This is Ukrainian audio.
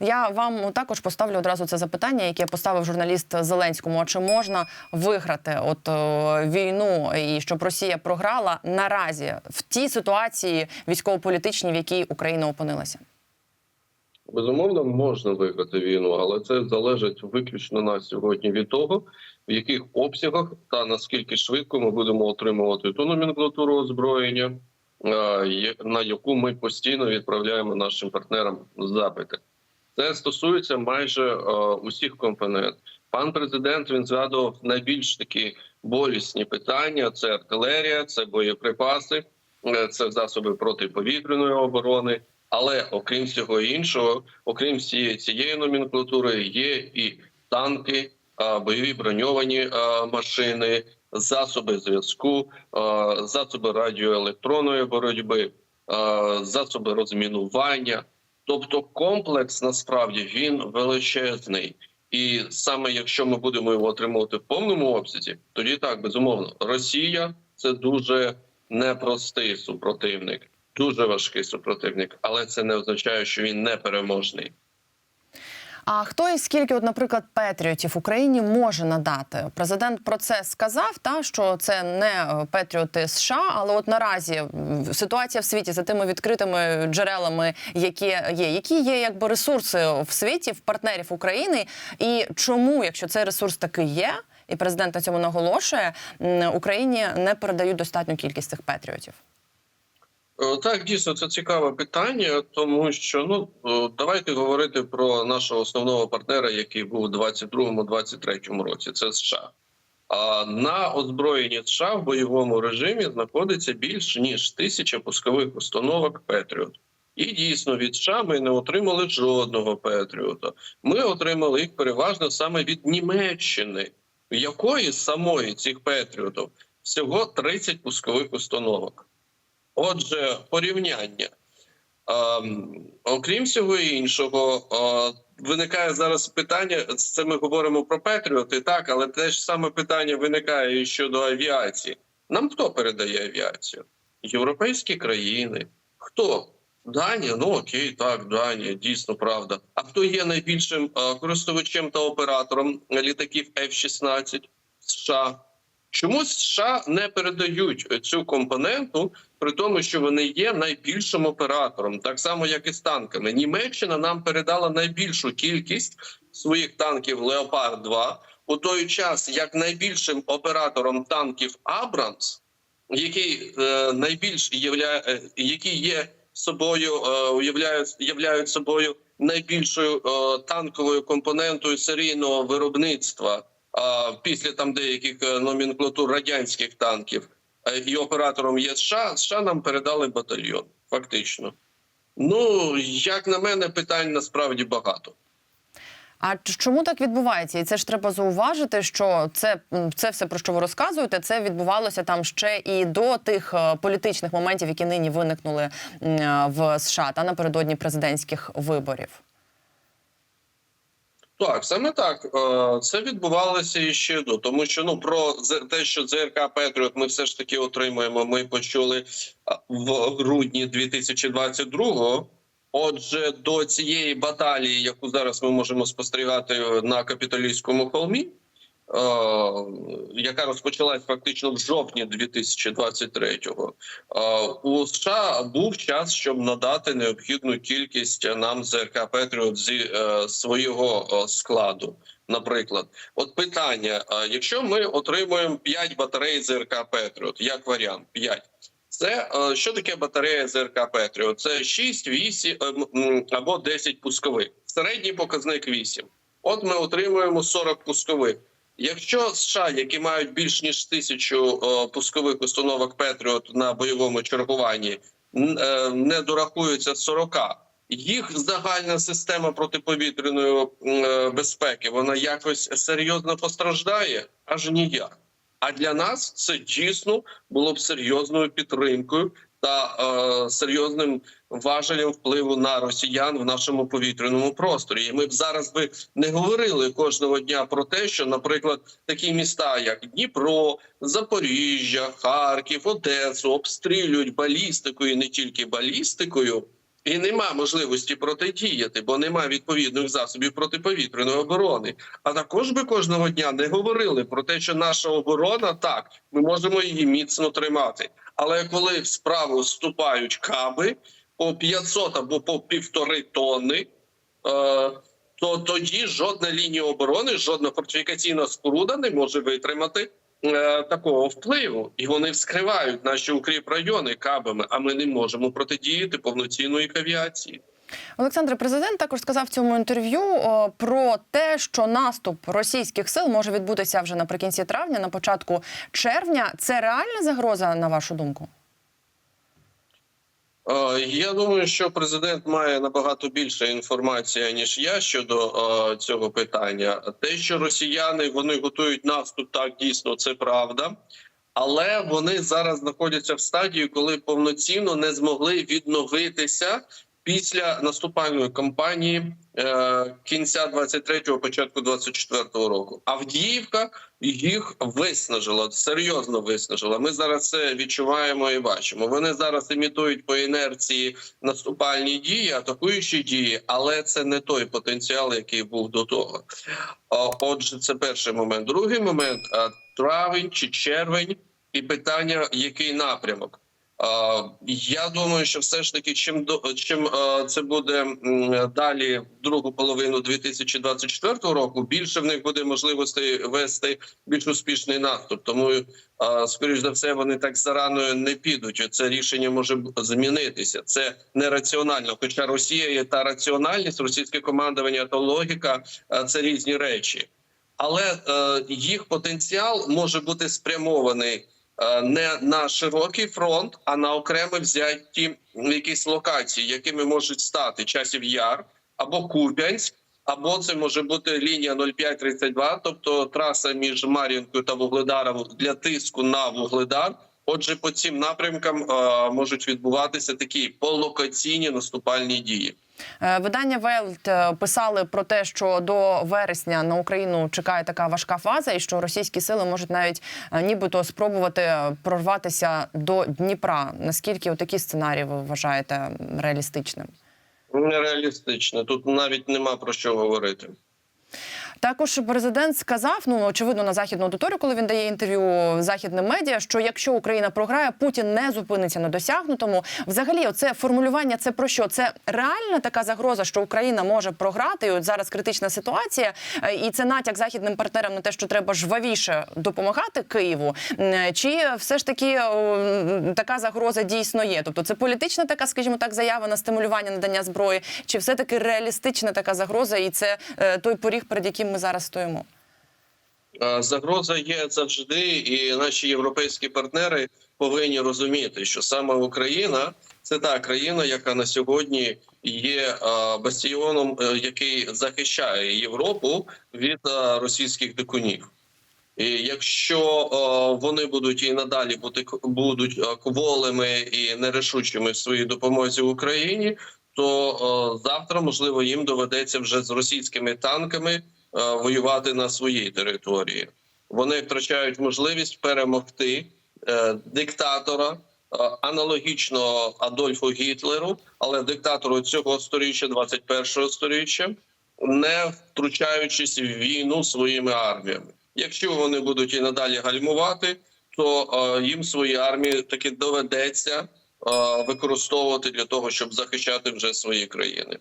Я вам також поставлю одразу це запитання, яке поставив журналіст Зеленському. А чи можна виграти от е, війну і щоб Росія програла наразі в тій ситуації військово-політичній, в якій Україна опинилася? Безумовно, можна виграти війну, але це залежить виключно на сьогодні від того, в яких обсягах та наскільки швидко ми будемо отримувати ту номенклатуру озброєння, е, на яку ми постійно відправляємо нашим партнерам запити. Це стосується майже е, усіх компонент. Пан президент він згадував найбільш такі болісні питання: це артилерія, це боєприпаси, е, це засоби протиповітряної оборони. Але окрім всього іншого, окрім всієї цієї номенклатури, є і танки, а, бойові броньовані машини, засоби зв'язку, засоби радіоелектронної боротьби, засоби розмінування. Тобто комплекс насправді він величезний. І саме якщо ми будемо його отримувати в повному обсязі, тоді так безумовно Росія це дуже непростий супротивник, дуже важкий супротивник, але це не означає, що він не переможний. А хто і скільки, от, наприклад, патріотів Україні може надати? Президент про це сказав, та що це не е, патріоти США, але от наразі ситуація в світі за тими відкритими джерелами, які є, які є якби ресурси в світі в партнерів України, і чому, якщо цей ресурс таки є, і президент на цьому наголошує, Україні не передають достатню кількість цих патріотів. Е, Так, дійсно, це цікаве питання, тому що ну е, давайте говорити про нашого основного партнера, який був у 22-23 році. Це США. А на озброєнні США в бойовому режимі знаходиться більш ніж тисяча пускових установок Петріот. І дійсно від США ми не отримали жодного Петріота. Ми отримали їх переважно саме від Німеччини, якої самої цих Петріотів всього 30 пускових установок. Отже, порівняння. Ем, окрім всього іншого, е, виникає зараз питання. Це ми говоримо про Петріоти, так, але те ж саме питання виникає і щодо авіації. Нам хто передає авіацію? Європейські країни. Хто? Данія? Ну окей, так, Данія, дійсно правда. А хто є найбільшим е, користувачем та оператором літаків F-16? США. Чому США не передають цю компоненту, при тому, що вони є найбільшим оператором, так само як і з танками. Німеччина нам передала найбільшу кількість своїх танків Леопард 2 у той час, як найбільшим оператором танків Абрамс, який е, найбільш являє, е, є собою, е, уявляють являють собою найбільшою е, танковою компонентою серійного виробництва після там деяких е, номенклатур радянських танків і оператором є США, США нам передали батальйон. Фактично. Ну як на мене, питань насправді багато. А чому так відбувається? І це ж треба зауважити, що це, це все про що ви розказуєте. Це відбувалося там ще і до тих е, політичних моментів, які нині виникнули е, в США та напередодні президентських виборів. Так, саме так Е, це відбувалося і ще до тому, що ну про те, що ЗРК Петріот ми все ж таки отримуємо. Ми почули в грудні 2022-го. Отже, до цієї баталії, яку зараз ми можемо спостерігати на капітолійському холмі, яка розпочалась фактично в жовтні 2023-го, е, у США був час, щоб надати необхідну кількість нам ЗРК Петріот зі е, свого е, складу. Наприклад, от питання: е, якщо ми отримуємо 5 батарей ЗРК Петріот, як варіант, 5, це е, що таке батарея ЗРК Петріот? Це 6, 8 е, м, м, або 10 пускових. Середній показник 8. От ми отримуємо 40 пускових. Якщо США, які мають більш ніж тисячу пускових установок Петріот на бойовому чергуванні, е, не дорахуються 40, їх загальна система протиповітряної е, безпеки вона якось серйозно постраждає, аж ніяк. А для нас це дійсно було б серйозною підтримкою та е, серйозним важелем впливу на росіян в нашому повітряному просторі. І ми б зараз би не говорили кожного дня про те, що, наприклад, такі міста, як Дніпро, Запоріжжя, Харків, Одесу, обстрілюють балістикою, і не тільки балістикою. І нема можливості протидіяти, бо нема відповідних засобів протиповітряної оборони. А також би кожного дня не говорили про те, що наша оборона так, ми можемо її міцно тримати. Але коли в справу вступають каби по 500 або по півтори тонни, е, то тоді жодна лінія оборони, жодна фортифікаційна споруда не може витримати е, такого впливу, і вони вскривають наші укріпрайони кабами. А ми не можемо протидіяти повноцінної авіації. Олександр, президент також сказав в цьому інтерв'ю про те, що наступ російських сил може відбутися вже наприкінці травня, на початку червня. Це реальна загроза, на вашу думку? Е, Я думаю, що президент має набагато більше інформації ніж я щодо е, цього питання. Те, що росіяни вони готують наступ, так дійсно це правда. Але вони зараз знаходяться в стадії, коли повноцінно не змогли відновитися після наступальної кампанії е, кінця 23-го, початку 24-го року. Авдіївка їх виснажила, серйозно виснажила. Ми зараз це відчуваємо і бачимо. Вони зараз імітують по інерції наступальні дії, атакуючі дії, але це не той потенціал, який був до того. Отже, це перший момент. Другий момент травень чи червень, і питання, який напрямок. А, Я думаю, що все ж таки, чим чим це буде далі, в другу половину 2024 року, більше в них буде можливостей вести більш успішний наступ. Тому, скоріш за все, вони так зарано не підуть. Це рішення може змінитися. Це нераціонально. Хоча Росія є та раціональність, російське командування та логіка це різні речі, але е, їх потенціал може бути спрямований е, не на широкий фронт, а на окремо взяті якісь локації, якими можуть стати часів яр або Куп'янськ. Або це може бути лінія 0532, тобто траса між Мар'їнкою та Вугледаром для тиску на Вугледар. Отже, по цим напрямкам е, можуть відбуватися такі полокаційні наступальні дії. Е, Видання Велт писали про те, що до вересня на Україну чекає така важка фаза, і що російські сили можуть навіть е, нібито спробувати е, прорватися до Дніпра. Наскільки такі сценарії ви вважаєте реалістичним? Нереалістично. Тут навіть нема про що говорити. Також президент сказав, ну очевидно, на західну аудиторію, коли він дає інтерв'ю західним медіа, що якщо Україна програє, Путін не зупиниться на досягнутому. Взагалі, оце формулювання це про що? Це реальна така загроза, що Україна може програти. І от зараз критична ситуація, е, і це натяк західним партнерам на те, що треба жвавіше допомагати Києву. Чи все ж таки така загроза дійсно є? Тобто це політична така, скажімо так, заява на стимулювання надання зброї, чи все таки реалістична така загроза, і це е, той поріг, перед яким ми зараз стоїмо? Е, Загроза є завжди, і наші європейські партнери повинні розуміти, що саме Україна це та країна, яка на сьогодні є е, бастіоном, е, який захищає Європу від російських дикунів. І якщо вони будуть і надалі бути будуть кволими і нерішучими в своїй допомозі Україні, то завтра можливо їм доведеться вже з російськими танками воювати на своїй території. Вони втрачають можливість перемогти е, диктатора е, аналогічно Адольфу Гітлеру, але диктатору цього сторіччя, 21-го сторіччя, не втручаючись в війну своїми арміями. Якщо вони будуть і надалі гальмувати, то е, їм свої армії таки доведеться е, використовувати для того, щоб захищати вже свої країни.